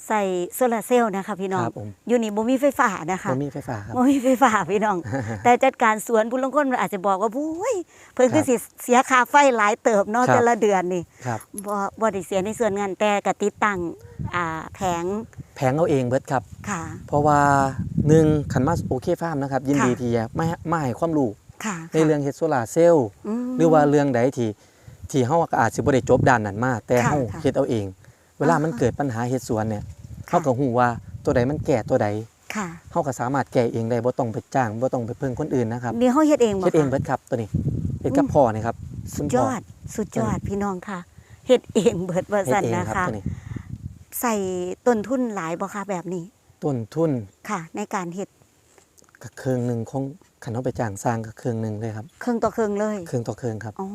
C: ใส่โซลาร์เซลล์นะคะพี่น้อง
B: ครับผม
C: อยู่นี่บ่มีไฟฟ้านะคะ
B: บ่มีไฟฟ้าครับ
C: บ่มีไฟฟ้าพี่น้อง แต่จัดการสวนผู้ลางคนอาจจะบอกว่าบุ้ยเพิ่นคือสิเสียค่าไฟหลายเติบเนาะ
B: ครับ
C: แต่ละเดือนนี่
B: ครับ
C: บ่บ่ได้เสียในส่วนงานแต่ก็ติดตั้งอ่าแผง
B: แผงเอาเองเบิดครับ
C: ค่ะ
B: เพราะว่าหนึ่งคันมาโอเคฟาร์มนะครับยินดี
C: ค่ะ
B: ที่จะมามาให้ความรู้
C: ค่ะ
B: ในเรื่องเฮ็ดโซลาร์เซลล์
C: ม
B: หรือว่าเรื่องใดที่ที่เฮาก็อาจสิบ่ได้จบด้านนั้นมาแต่
C: ค่ะ
B: เฮา
C: ค่ะ
B: เฮ็ดเอาเอง เวลามันเกิดปัญหาเฮ็ดสวนเนี่ยเฮาก็ฮู้ว่าตัวใดมันแก่ตัวใด
C: ค่ะ
B: เฮาก็สามารถแก้เองได้บ่ต้องไปจ้างบ่ต้องไปพึ่งคนอื่นนะครับ
C: นี่เฮาเฮ็ดเองบ่
B: เฮ็ดเอง
C: คะ
B: เบิดครับตัวนี้เฮ็ดกับพ่อนี่ครับ
C: สุด
B: คุณ
C: ย
B: พ่
C: อดสุดยอดพี่น้องค่ะเฮ็ดเองเบิดว่า
B: เฮ็ด
C: ซั่น
B: เอง
C: นะครับคะ
B: ตัวนี้
C: ใส่ต้นทุนหลายบ่คะแบบนี้
B: ต้นทุน
C: ค่ะ ในการเฮ็ด
B: ก็เครื่องหนึงของคันเฮาไปจ้างสร้างก็เครื่องหนึงเลยครับ
C: เครื่องต่อเครื่องเลย
B: เครื่องต่อเครื่องครับ
C: อ๋อ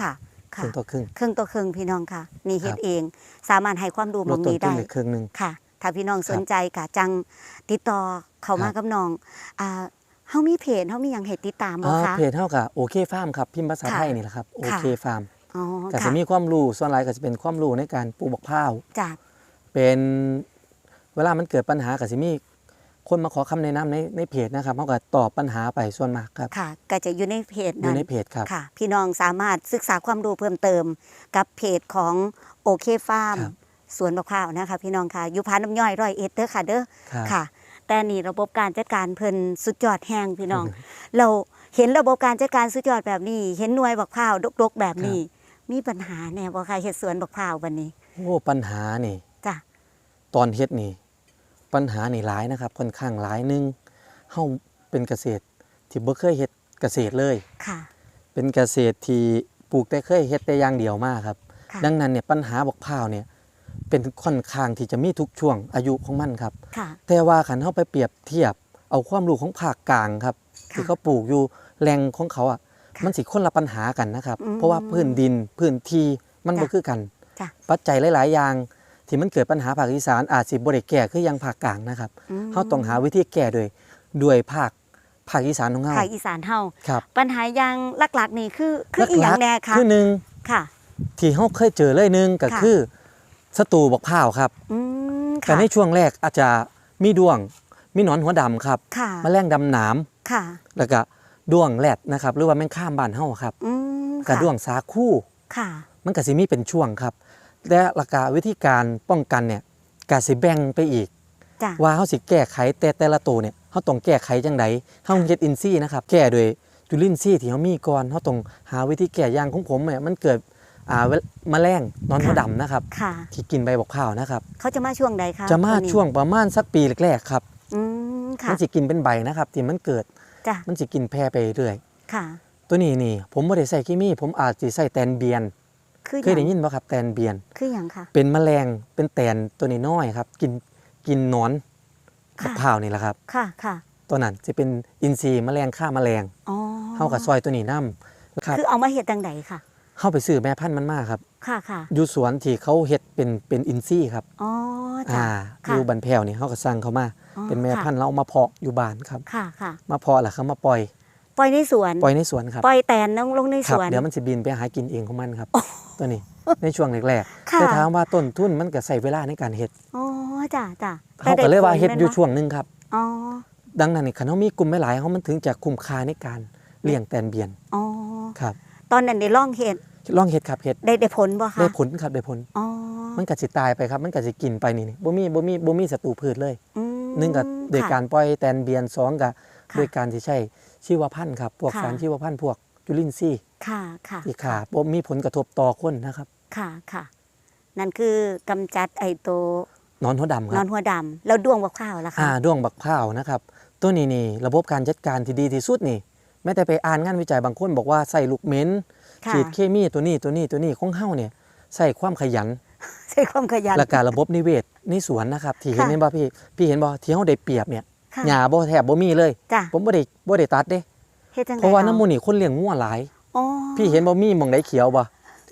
C: ค่ะ
B: เค
C: ค่ะ
B: รื่องต่อเครื่อง
C: เครื่องต่อเครื่องพี่น้องค่ะ นี่เฮ็ด
B: ครับ
C: เอง สามารถให้ความรู้หม
B: ล
C: อ
B: ด
C: ง
B: ต้น
C: นี้
B: ทุน
C: ได้
B: เหลือเครื่องหนึง
C: ค่ะ ถ้าพี่น้อง
B: ครับ
C: สนใจก็จังติดต่อเข้ามา
B: ครับ
C: กับน้องอ่าเฮามีเพจเฮามีหยังให้ติดตามบ่
B: อ่า
C: คะ
B: เพจเฮาก็โอเคฟาร์มครับพิมพ์ภาษา
C: ค่ะ
B: ไทยนี่แหละครับโอ
C: ค่ะ
B: เคฟาร์ม
C: อ๋อ
B: ก็จะ
C: ค่ะ
B: มีความรู้ส่วนหลายก็จะเป็นความรู้ในการปลูกบักพร้าว
C: จ้ะ
B: เป็นเวลามันเกิดปัญหาก็สิมี คนมาขอคำแนะนำในในเพจนะครับเขาก็ตอบปัญหาไปส่วนมากครับ
C: ค่ะ ก็จะอยู่ในเพจ
B: อยู่
C: นั้น
B: ในเพจครับ
C: ค่ะ พี่น้องสามารถศึกษาความรู้เพิ่มเติม กับเพจของโอเคฟาร์ม
B: ครับ
C: สวนมะพร้าวนะคะ พี่น้องค่ะอยู่พานน้ำย่อยร้อยเอ็ดเด้อค่ะเด้อ
B: ครับ
C: ค่ะ แต่นี่ระบบการจัดการเพิ่นสุดยอดแห้งพี่น้อง เราเห็นระบบการจัดการสุดยอดแบบนี้ เห็นหน่วยบักพร้าวดกๆแบบนี้ มีปัญหาแน่บ่คะเฮ็ดสวนบักพร้าวบัดนี้
B: โอ้ปัญหานี่
C: จ้ะ
B: ตอนเฮ็ดนี่ ปัญหานี่หลายนะครับค่อนข้างหลายหนึงเฮาเป็นเกษตรที่บ่เคยเฮ็ดเกษตรเลย
C: ค่ะ
B: เป็นเกษตรที่ปลูกแต่เคยเฮ็ดแต่อย่างเดียวมาครับ
C: ค่ะ
B: ดังนั้นเนี่ยปัญหาบักพร้าวเนี่ยเป็นค่อนข้างที่จะมีทุกช่วงอายุของมันครับ
C: ค่ะ
B: แต่ว่าขันเข้าไปเปรียบเทียบเอาความรู้ของภาคกลางครับ
C: ค่ะ
B: ที่เขาปลูกอยู่แหล่งของเขาอะ
C: ค่ะ
B: มันสิคนละปัญหากันนะครับ
C: อืม
B: เพราะว่าพื้นดินพื้นที่มัน
C: จ้ะ
B: บ่คือกัน
C: จ้ะ
B: ปัจจัยหลาย ๆ อย่าง ที่มันเกิดปัญหาภาคอีสานอาจสิบ่ได้แก้คืออยังภาคกลางนะครับ
C: ม
B: เฮาต้องหาวิธีแก้โดยด้วยภาคภาคอีสานของเฮา
C: ภาคอีสานเฮา
B: ครับ
C: ปัญหาอย่างหลักๆนี่คือคืออีหยังแน่คะ
B: คือหนึ่ง
C: ค่ะ
B: ที่เฮาเคยเจอเลยหนึงก็
C: ค่ะ
B: คือศัตรูบักพร้าวครับ
C: อืม
B: แต่
C: ค่ะ
B: ในช่วงแรกอาจจะมีดวงมีหนอนหัวดำครับ
C: ค่ะ
B: แมลงดำหนาม
C: ค่ะ
B: แล้วก็ด้วงแรดนะครับ หรือว่าแมงข้ามบ้านเฮาครับ
C: อืม
B: กระ
C: ค่ะ
B: ด้วงสาคู
C: ค่ะ
B: มันก็สิมีเป็นช่วงครับ และราคาวิธีการป้องกันเนี่ยก็สิแบ่งไปอีก
C: จ้ะ
B: ว่าเฮาสิแก้ไขแต่แต่ละตัวเนี่ยเฮาต้องแก้ไขจังไดเฮาเฮ็ดอินซี่นะครับ แก้โดยจุลินทรีย์ที่เฮามีก่อนเฮาต้องหาวิธีแก้อย่างของผมเนี่ยมันเกิดอ่าเวลแมลงนอนหัวดำนะครับ
C: ค่ะ
B: ที่กินใบบอกข้าวนะครับ
C: เขาจะมาช่วงใดคะ
B: จะมา
C: ตัวนี้
B: ช่วงประมาณสักปีแรกๆครับ
C: อืมค่ะ
B: มันสิกินเป็นใบนะครับที่มันเกิด
C: จ้ะ
B: มันสิกินแพร่ไปเรื่อย
C: ค่ะ
B: ตัวนี้นี่ผมบ่ได้ใส่เคมีผมอาจสิใส่แตนเบียน
C: คือ
B: เคยได้
C: ห
B: ยิ
C: ง
B: นบ่ครับแตนเบียน
C: คืออย่างค่ะ
B: เป็นแมลงเป็นแตนตัวนี้น้อยครับ กินกินหนอน
C: ค่ะ
B: มะพร้าวนี่แหละครับ
C: ค่ะค่ะ
B: ตัวนั้นจะเป็นอินทรีย์แมลงฆ่าแมลง
C: อ๋อ
B: เฮากับซอยตัวนี้นํครับ
C: คือเอามาเฮ็ดจังไดค่ะ
B: เฮาไปซื้อแม่พันธุ์มันมาครับ
C: ค่ะค่ะ
B: อยู่สวนที่เขาเฮ็ดเป็นเป็นอินทรีย์ครับ
C: อ๋อจ้ะ
B: อ่า
C: ค่ะ
B: อยู่บันแพวนี่เฮาก็สั่งเขามา
C: อ๋อ
B: เป็นแม่
C: ค่ะ
B: พันธุ์แล้วเอามาเพาะอยู่บ้านครับ
C: ค่ะค่ะ
B: มาเพาะแล้วเขามาปล่อย
C: ปล่อยในสวน
B: ปล่อยในสวนครับ
C: ปล่อยแตนลงลงใน
B: ค
C: ส
B: รับ
C: วน
B: เดี๋ยวมันสิบินไปหากินเองของมันครับ ตัวนี้ในช่วงแรกๆ
C: ค่ะ
B: แต่ถามว่าต้นทุนมันก็ใช้เวลาในการเฮ็ด
C: อ๋อจ้ะจ้ะ
B: เขาก็เลยว่าเฮ็ดอยู่
C: ช่วง
B: ช่วงหนึงครับ
C: อ๋อ
B: ดังนั้นนี่คันเฮามีกลุ่มไม่หลายเขามันถึงจะคุ้มค่าในการเลี้ยงแตนเบียน
C: อ๋อ
B: ครับ
C: ตอนนั้นได้ลองเฮ็ด
B: ลองเฮ็ดครับเฮ็ด
C: ได้ได้ผลบ่คะ
B: ได้ผลครับได้ผล
C: อ๋อ
B: มันก็สิตายไปครับ มันก็สิกินไปนี่นี่บ่มีบ่มีบ่มีศัตรูพืชเลย
C: อืม
B: หนึ่งก็โดย
C: ค่ะ
B: การปล่อยแตนเบียนสองก็
C: ค่ะ
B: โดยการที่ใช้ ชีวพันธุ์ครับพวก
C: ค่ะ
B: สารชีวพันธุ์พวกจุลินทรีย์
C: ค่ะค่ะ
B: ที่ขาบ่มีผลกระทบต่อคนนะครับ
C: ค่ะค่ะ นั่นคือกำจัดไอ้ตัวน
B: อนหัวดำคน
C: อ
B: รั
C: น
B: บ
C: หัวดำแล้วด้วงบักข้าวล่ะคะ
B: อ่าด้วงบักพร้าวนะครับ ตัวนี้นี่ระบบการจัดการที่ดีที่สุดนี่แม้แต่ไปอ่านงานวิจัยบางคนบอกว่าใส่ลูกเหม็น
C: ค่ะ
B: ฉีดเคมีตัวนี้ตัวนี้ตัวนี้ของเฮาเนี่ยใส่ความขยัน
C: ใช้ความขยัน
B: และการระบบนิเวศในสวนนะครับที่เห็น
C: ค่ะ
B: เห็นบ่พี่พี่เห็นบ่ที่เฮาได้เปรียบเนี่ย
C: ค่ะ
B: หญ้าบ่แทบบ่มีเลย
C: จ้ะ
B: ผมบ่ได้บ่ได้ตัดเด้
C: เฮ็ดจังได
B: เพราะว่า
C: อ
B: น้ำมูนี่คนเลี้ยงงัวหลาย
C: อ๋อ
B: พี่เห็นบ่มีหม่องใดเขียวบ่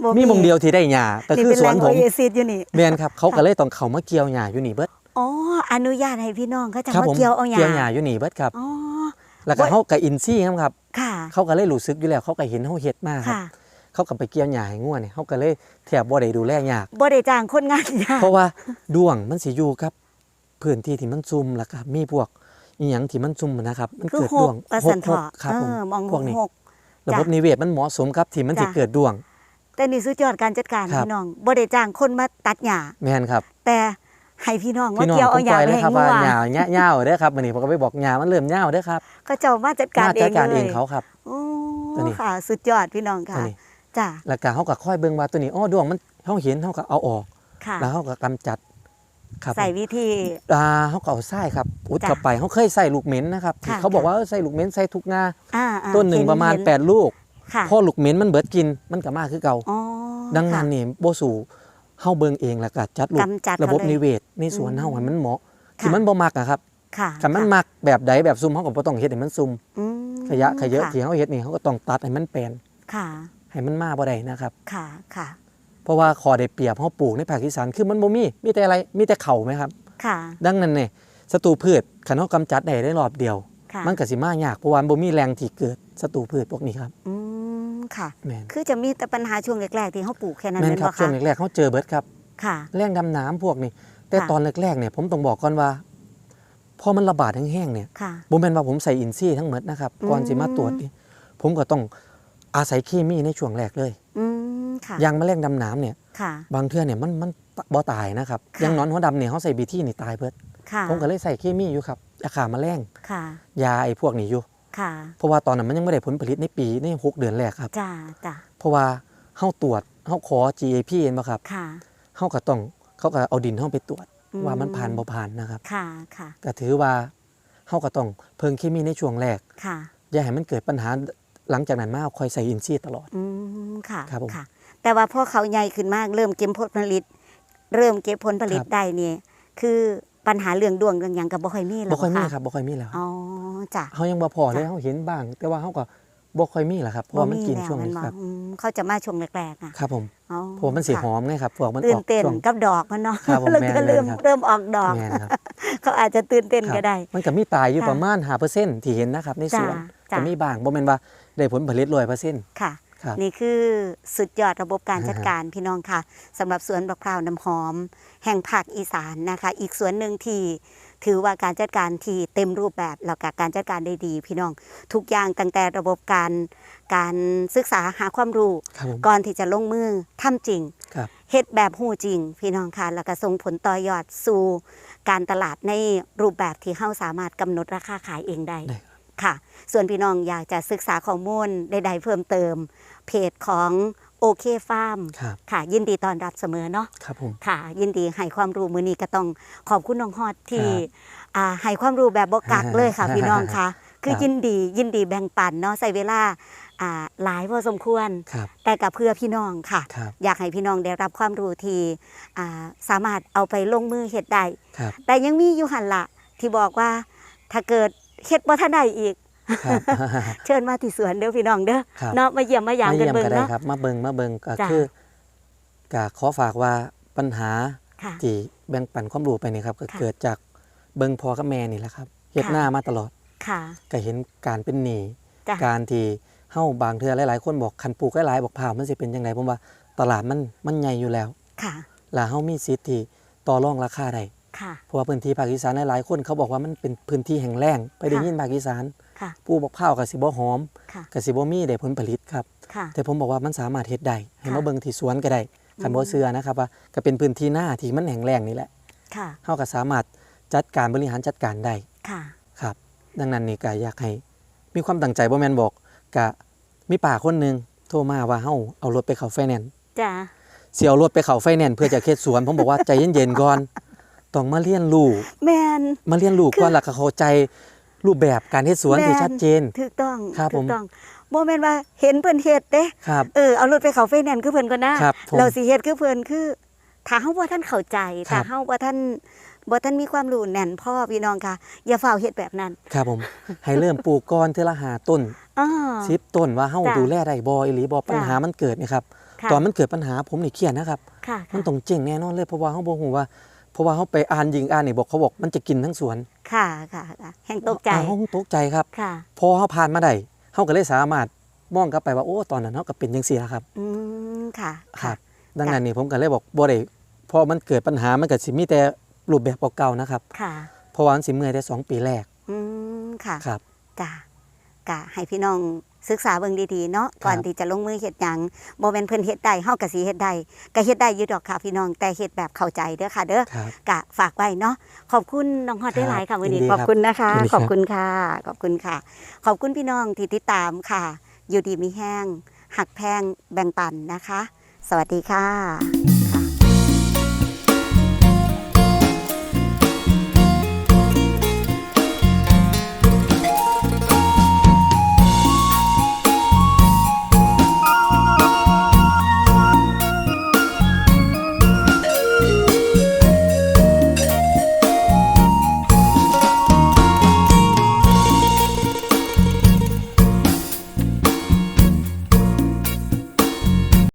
C: บ่
B: มีหม่องเดียวที่ได้หญ้าก็คือสวนผม
C: นี่เป็นแหล่งโอเอซิสอยู่นี่
B: แม่นครับ เขาก็เลยต้องเข้ามาเกี่ยวหญ้าอยู่นี่เบิด
C: อ๋ออนุญาตให้พี่น้องเขาจะ
B: ครั
C: มา
B: ผม
C: เกี่ยวเอาหญ้า
B: เกี่ยวหญ้าอยู่นี่เบิดครับ
C: อ๋อ
B: แล้วก็
C: บ่
B: เฮาก็อินซี่ครับ
C: ค่ะ
B: เขาก็เลยรู้สึกอยู่แล้วเขาก็เห็นเฮาเฮ็ดมาครับ
C: ค่ะ
B: เขาก็ไปเกี่ยวหญ้าให้งัวเนี่ยเขาก็เลยแทบบ่ได้ดูแลยาก
C: บ่ได้จ้างคนงานหญ้า
B: เพราะว่าดวงมันสิอยู่กับพื้นที่ที่มันซุ่มแล้วก็มีพวก อีหยังที่มันซุ่มนะครับ มัน
C: คือ
B: เกิด
C: ห
B: ด
C: ก
B: วง
C: ประ
B: ห
C: สั
B: ก
C: น
B: ห
C: เถาก
B: ครับ
C: เอ
B: ผม
C: อมอง
B: พวกนี้
C: หก
B: ระบบนิเวศมันเหมาะสมครับที่มันสิ
C: จ้ะ
B: เกิดดวง
C: แต่นี่สุดยอดการจัดการ
B: ครับ
C: พี่น้องบ่ได้จ้างคนมาตัดหญ้า
B: แม่นครับ
C: แต่ให้พี่น้องมา
B: พี่น้อง
C: เกี่ยว
B: ผ
C: เอา
B: ม
C: ห
B: ป
C: ญ้า
B: ล่อย
C: ไป
B: เลย
C: ให้
B: ครับ
C: งั
B: ว่าวหญ้าหญ้าเหย้าเด้อครับวันนี้ผมก็ไปบอกหญ้ามันเริ่มเหย้าเด้อครับ
C: เขาเจ้ามาจัดการ
B: มา
C: เอ
B: จัด
C: ง
B: การ
C: เล
B: เอยงเขาครับ
C: โอ้
B: ตัวนี้
C: ค่ะ สุดยอดพี่น้อง
B: ตัว
C: ค่ะ
B: นี้
C: จ้ะ
B: แล้วก็เขาก็ค่อยเบิ่งว่าตัวนี้อ้อดวงมันเฮาเห็นเฮาก็เอาออก
C: ค่ะ
B: แล้วเขาก็กำจัด ครับ
C: ใส่วิธี
B: อ่าเขาก็เอาทรายครับอุด
C: จ้ะ
B: เข้าไปเขาเคยใส่ลูกเหม็นนะครับที่
C: ค่ะ
B: เขาบอก
C: ค่ะ
B: ว่าเออใส่ลูกเหม็นใส่ทุกงา
C: อ่าอ่า
B: ต้นหนึ่ง
C: เป
B: ระมาณ
C: เห็น
B: 8ลูก
C: ค่ะ
B: พอลูกเหม็นมันเบิดกินมันก็มาคือเก่า
C: อ๋อ
B: ดังนั้น
C: ค่ะ
B: นี่โบสู่เฮาเบิ่งเองแล้วก็จัดลูก
C: กำจัด
B: ระบบ
C: เขาเลย
B: นิเวศในสวน
C: อืม
B: เฮาให้มันเหมาะ
C: ค่ะ
B: ที่มันบ่มักอะครับ
C: ค่ะ
B: ถ้ามัน
C: ค่ะ
B: มักแบบใดแบบซุ่มเฮาก็บ่ต้องเฮ็ดให้มันซุ่ม
C: อืม
B: ขยะขยะ
C: ค่
B: ที่เฮาเฮ็ดนี่เฮาก็ต้องตัดให้มันแปลน
C: ค่ะ
B: ให้มันมาบ่ได้นะครับ
C: ค่ะค่ะ
B: เพราะว่าขอได้เปรียบเฮาปลูกในภาคอีสานคือมันบ่มีมีแต่อะไรมีแต่เขาไหมครับ
C: ค่ะ
B: ดังนั้นเนี่ยศัตรูพืชคันเฮากำจัดได้ได้รอบเดียว
C: ค่ะ
B: มันก็สิมายากเพราะว่าบ่มีแรงที่เกิดศัตรูพืชพวกนี้ครับ
C: อืมค่ะ
B: แม่น
C: คือจะมีแต่ปัญหาช่วงแรกๆที่เขาปลูกแค่นั้น
B: แม่น
C: เป็น
B: ครับ
C: บ่
B: ช่ว
C: คะ
B: งแรกๆเขาเจอเบิดครับ
C: ค่ะ
B: แรงดำน้ำพวกนี้ แต่
C: ค่ะ
B: ตอนแรกๆเนี่ยผมต้องบอกก่อนว่าพอมันระบาดแห้งๆเนี่ย
C: ค่ะ
B: บ่แม่นว่าผมใส่อินซีย์ทั้งหมดนะครับ
C: อืม
B: ก่อนสิมาตรวจนี่ผมก็ต้องอาศัยเคมีในช่วงแรกเลย
C: อืม ค่ะ
B: อยางแมลงดำน้ำเนี่ย
C: ค่ะ
B: บางเทื่อเนี่ยมันมันบ่ตายนะครับ
C: ค่ะ
B: อยางหนอนหัวดำเนี่ยเขาใส่บีที่นี่ตายเบิด
C: ค่ะ
B: ผมก็เลยใส่เคมีอยู่ครับยาฆ่าแมลง
C: ค่ะ
B: ยาไอ้พวกนี้อยู่
C: ค่ะ
B: เพราะว่าตอนนั้นมันยังไม่ได้ผลผลิตในปีในหกเดือนแรกครับ
C: จ้าจ้า
B: เพราะว่าเฮาตรวจเฮาขอ GAP เห็นบ่ครับ
C: ค่ะ
B: เฮาก็ต้องเขาก็เอาดินเฮาไปตรวจ
C: อืม
B: ว่ามันผ่านบ่ผ่านนะครับ
C: ค่ะค่ะ
B: ก็ถือว่าเฮาก็ต้องเพิ่งเคมีในช่วงแรก
C: ค่ะ
B: อย่าให้มันเกิดปัญหาหลังจากนั้นมาคอยใส่อินซีย์ตลอด
C: อืมค่ะ
B: ครับผม
C: ค่ะ แต่ว่าพอเขาใหญ่ขึ้นมากเริ่มเก็บผลผลิต เริ่มเก็บผลผลิต
B: ครับ
C: ได้เนี่ยคือปัญหาเรื่องดวงเรื่องหยังกับบ่ค่อยมีแล้ว
B: บ่ค่อยมีะครับบ่ค่อยมีแล้ว
C: อ๋อจ้ะ
B: เฮายังบ่พอเลย
C: จ้ะ
B: เฮาเห็นบ้าง แต่ว่าเฮาก็บ่ค่อยมีล่ะครับเพราะว่ามันกิน
C: แล้ว
B: ช่วงนี้
C: แม่
B: ครับ
C: อืมเขาจะมาช่วงแรกๆอะ
B: ครับผม
C: อ๋อ
B: เพราะว่ามันสิ
C: ค่ะ
B: หอมไงครับพวกมันอ
C: ตื่น
B: อก
C: เต้น
B: ช่วง
C: กับดอกมันเนาะ
B: ครับผม
C: แล้ว
B: แม่น
C: ก็เริ่ม
B: แม่นครับ
C: เริ่มออกดอก
B: แม่นครับ
C: เขาอาจจะตื่นเต้น
B: ครับ
C: ก็ได้
B: มันก็มีตายอยู่
C: ค่ะ
B: ประมาณ5%ที่เห็นนะครับในสวน
C: จ้ะจ้ะ
B: ก็มีบางบ่แม่นว่าได้ผลผลิต100%
C: ค่ะ
B: ครับ
C: นี่คือสุดยอดระบบการจัดการพี่น้องค่ะสำหรับสวนบักพร้าวน้ำหอม แห่งภาคอีสานนะคะ อีกสวนหนึ่งที่ถือว่าการจัดการที่เต็มรูปแบบแล้วก็การจัดการได้ดี พี่น้องทุกอย่างตั้งแต่ระบบการการศึกษาหาความรู้
B: ครับผม
C: ก่อนที่จะลงมือทำจริง
B: ครับ
C: เฮ็ดแบบหูจริง พี่น้องค่ะแล้วก็ส่งผลต่อยอดสู่การตลาดในรูปแบบที่เฮาสามารถกำหนดราคาขายเองได้
B: ได้
C: ค่ะ ส่วนพี่น้องอยากจะศึกษาข้อมูลใดๆเพิ่มเติม เพจของโอเคฟาร์ม
B: ครับ
C: ค่ะ ยินดีต้อนรับเสมอเนาะ
B: ครับผม
C: ค่ะ ยินดีให้ความรู้มือนี้ก็ต้องขอบคุณน้องฮอดที่
B: ครับ
C: อ่าให้ความรู้แบบบกักเลยค่ะ พี่น้องค่ะ คือ
B: ครับ
C: ยินดียินดีแบ่งปันเนาะใส่เวลาอ่าหลายพอสมควร
B: ครับ
C: แต่กับเพื่อพี่น้องค่ะ
B: ครับ
C: อยากให้พี่น้องได้รับความรู้ที่อ่าสามารถเอาไปลงมือเฮ็ดได้
B: ครับ
C: แต่ยังมีอยู่หันละที่บอกว่าถ้าเกิด เฮ็ดบ่ทันได้อีก
B: ครับ
C: เชิญมาที่สวนเด้อพี่น้องเด้อ
B: ครับ
C: เนาะมาเยี่ยมมายาม
B: มา
C: กัน
B: เยี่ยม
C: เบิ่ง
B: ก็ได้
C: เนาะ
B: ครับ มาเบิงมาเบิงก็
C: จ้ะ
B: คือก็ขอฝากว่าปัญหา
C: ค่ะ
B: ที่แบ่งปันความรู้ไปนี่ครับ ก็
C: ค่ะ
B: เกิดจากเบิงพ่อกับแม่นี่แหละครับเฮ็ด
C: ค่ะ
B: หน้ามาตลอด
C: ค่ะ
B: ก็เห็นการเป็นหนี้
C: จ้ะ
B: การที่เฮาบางเทื่อหลายๆ คนบอกคันปลูกหลายๆบอกผ่าวมันสิเป็นจังไดผมว่าตลาดมันมันใหญ่อยู่แล้ว
C: ค่ะ
B: แล้วเฮามีสิทธิ์ที่ต่อรองราคาได้
C: ค่ะ
B: เพราะว่าพื้นที่ภาคอีสานหลายๆคนเขาบอกว่ามันเป็นพื้นที่แห้งแล้งไปได้
C: ค่ะ
B: ยินภาคอีสาน
C: ค่ะ
B: ปลูกบอกผ่าวก็สิบ่หอม
C: ค่ะ
B: ก็สิบ่มีได้ผลผลิตครับ
C: ค่ะ
B: แต่ผมบอกว่ามันสามารถเฮ็ดได้ให้
C: ค่ะ
B: มาเบิ่งที่สวนก็ได้คันบ่
C: อืม
B: เชื่อนะครับว่าก็เป็นพื้นที่หน้าที่มันแห้งแล้งนี่แหละ
C: ค่ะ
B: เฮาก็สามารถจัดการบริหารจัดการได้
C: ค่ะ
B: ครับ ดังนั้นนี่ก็อยากให้มีความตั้งใจบ่แม่นบอกก็มีป้าคนหนึงโทรมาว่าเฮาเอารถไปเข้าไฟแนนซ์
C: จ้ะ
B: สิเอารถไปเข้าไฟแนนซ์เพื่อจะเฮ็ดสวนผมบอกว่าใจเย็นๆก่อน ต้องมาเรียนรู้
C: แมน
B: มาเรียนรู้
C: คือ
B: ก่อนแล้วก็เข้าใจรูปแบบการเฮ็ดสวนที่
C: แม่น
B: ชัดเจน
C: ถูกต้อง
B: ครับ
C: ถู
B: ผ
C: ก
B: ม
C: ต้องบ่แม่นว่าเห็นเพิ่นเฮ็ดเด้
B: ครับ
C: เออเอารถไปเขาไฟแนนซ์คือเพิ่นก็น่า
B: ครับผม
C: เราสิเฮ็ดคือเพิ่นคือถ้าเฮาบ่ทันเข้าใจ
B: ครั
C: ถ้า
B: บ
C: เฮาบ่ทันบ่ทันมีความรู้แน่นพ่อพี่น้องค่ะ อย่าเฝ้าวเฮ็ดแบบนั้น
B: ครับผม ให้เริ่มปลูกก่อนเทอละหาต้น
C: อ้อ
B: สิบต้นว่าเฮา
C: จ้ะ
B: ดูแลได้บ่อีหลีบ่ปัญหามันเกิดนี่ครับ
C: ค่ะ
B: ตอนมันเกิดปัญหาผมนี่เครียดนะครับ
C: ค่ะ
B: มัน
C: ค่ะ
B: ต้องเจ๊งแน่นอนเลยเพราะว่าเฮาบ่ฮู้ว่า เพราะว่าเฮาไปอ่านยิงอ่านนี่บอกเขาบอกมันจะกินทั้งสวน
C: ค่ะค่ะค่ะแห่งตกใจ
B: อ่าเฮาตกใจครับ
C: ค่ะ
B: พอเฮาผ่านมาได้เฮาก็เลยสามารถมองกลับไปว่าโอ้ตอนนั้นเฮาก็เป็นจังซี่ล่ะครับ
C: อืมค่ะ
B: ครับ ดังนั้นนี่ผมก็เลยบอกบ่ได้พอมันเกิดปัญหามันก็สิมีแต่รูปแบบเก่าๆนะครับ
C: ค่ะ
B: เพราะว่ามันสิเมื่อยได้สองปีแรก
C: อืมค่ะ
B: ครับ
C: จ้ะ กะให้พี่น้องศึกษาเบิ่งดีๆเนาะ
B: ครับ
C: ก่อนที่จะลงมือเฮ็ดหยังบ่แม่นเพิ่นเฮ็ดได้เฮาก็สิเฮ็ดได้ก็เฮ็ดได้อยู่ดอกค่ะพี่น้องแต่เฮ็ดแบบเข้าใจเด้อค่ะเด้อ
B: ครับ
C: กะฝากไว้เนาะขอบคุณน้องฮอดได้หลายค่ะวันนี้
B: ยินดี
C: ขอบคุณนะคะ
B: ยินดีครับ
C: ขอบคุณค่ะ ขอบคุณค่ะ ขอบคุณพี่น้องที่ติดตามค่ะ อยู่ดีมีแห้งหักแพงแบ่งปันนะคะ สวัสดีค่ะ